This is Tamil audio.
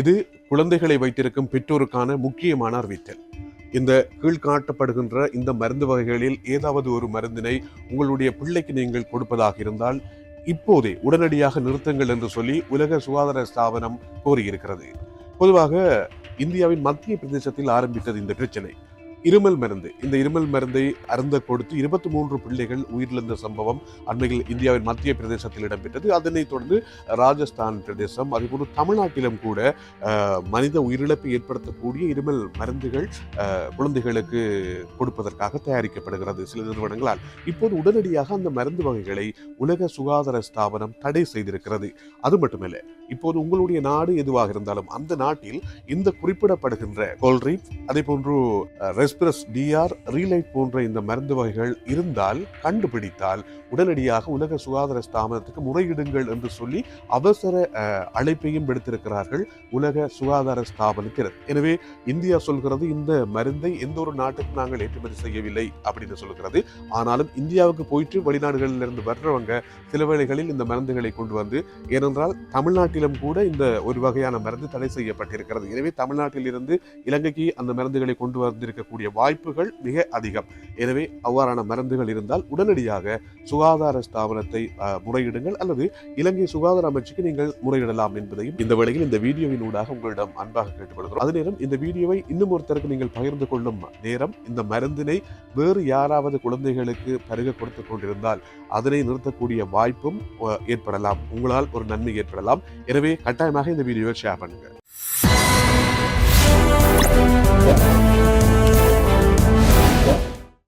இது குழந்தைகளை வைத்திருக்கும் பெற்றோருக்கான முக்கியமான அறிவித்தல். இந்த கீழ்காட்டப்படுகின்ற இந்த மருந்து வகைகளில் ஏதாவது ஒரு மருந்தினை உங்களுடைய பிள்ளைக்கு நீங்கள் கொடுப்பதாக இருந்தால் இப்போதே உடனடியாக நிறுத்துங்கள் என்று சொல்லி உலக சுகாதார ஸ்தாபனம் கோரியிருக்கிறது. பொதுவாக இந்தியாவின் மத்திய பிரதேசத்தில் ஆரம்பித்தது இந்த பிரச்சனை. இருமல் மருந்து. இந்த இருமல் மருந்தை அருந்த கொடுத்து இருபத்தி மூன்று பிள்ளைகள் உயிரிழந்த சம்பவம் அண்மையில் இந்தியாவின் மத்திய பிரதேசத்தில் இடம்பெற்றது. அதனைத் தொடர்ந்து ராஜஸ்தான் பிரதேசம் அதுபோன்று தமிழ்நாட்டிலும் கூட மனித உயிரிழப்பை ஏற்படுத்தக்கூடிய இருமல் மருந்துகள் குழந்தைகளுக்கு கொடுப்பதற்காக தயாரிக்கப்படுகிறது சில நிறுவனங்களால். இப்போது உடனடியாக அந்த மருந்து வகைகளை உலக சுகாதார ஸ்தாபனம் தடை செய்திருக்கிறது. அது மட்டுமல்ல இப்போது உங்களுடைய நாடு எதுவாக இருந்தாலும் அந்த நாட்டில் இந்த குறிப்பிடப்படுகின்ற கோல்ட்ரிக் அதே போன்று எஸ்பிரஸ் டிஆர் ரீலைட் போன்ற இந்த மருந்து வகைகள் இருந்தால் கண்டுபிடித்தால் உடனடியாக உலக சுகாதார ஸ்தாபனத்துக்கு முறையிடுங்கள் என்று சொல்லி அவசர அழைப்பையும் விடுத்திருக்கிறார்கள் உலக சுகாதார ஸ்தாபனத்தினர். எனவே இந்தியா சொல்கிறது இந்த மருந்தை எந்த ஒரு நாட்டுக்கு நாங்கள் ஏற்றுமதி செய்யவில்லை அப்படின்னு சொல்கிறது. ஆனாலும் இந்தியாவுக்கு போயிட்டு வெளிநாடுகளில் இருந்து வர்றவங்க சில வேளைகளில் இந்த மருந்துகளை கொண்டு வந்து ஏனென்றால் தமிழ்நாட்டிலும் கூட இந்த ஒரு வகையான மருந்து தடை செய்யப்பட்டிருக்கிறது. எனவே தமிழ்நாட்டில் இருந்து இலங்கைக்கு அந்த மருந்துகளை கொண்டு வந்திருக்கக்கூடிய வாய்ப்புகள் மிக அதிகம். எனவே அவ்வாறான மருந்துகள் இருந்தால் உடனடியாக சுகாதார ஸ்தாபனத்தை முறையிடுங்கள் அல்லது இலங்கை சுகாதார அமைச்சுக்கு நீங்கள் முறையிடலாம் என்பதையும் இந்த வேளையில் இந்த வீடியோவின் ஊடாக உங்களிடம் அன்பாக கேட்டுக்கொள்கிறோம். அதே நேரம் இந்த வீடியோவை இன்னும் ஒருத்தருக்கு நீங்கள் பகிர்ந்து கொள்ளும் நேரம் இந்த மருந்தினை வேறு யாராவது குழந்தைகளுக்கு பருக கொடுத்து கொண்டிருந்தால் அதனை நிறுத்தக்கூடிய வாய்ப்பும் ஏற்படலாம். உங்களால் ஒரு நன்மை ஏற்படலாம். எனவே கட்டாயமாக இந்த வீடியோவை ஷேர் பண்ணுங்கள்.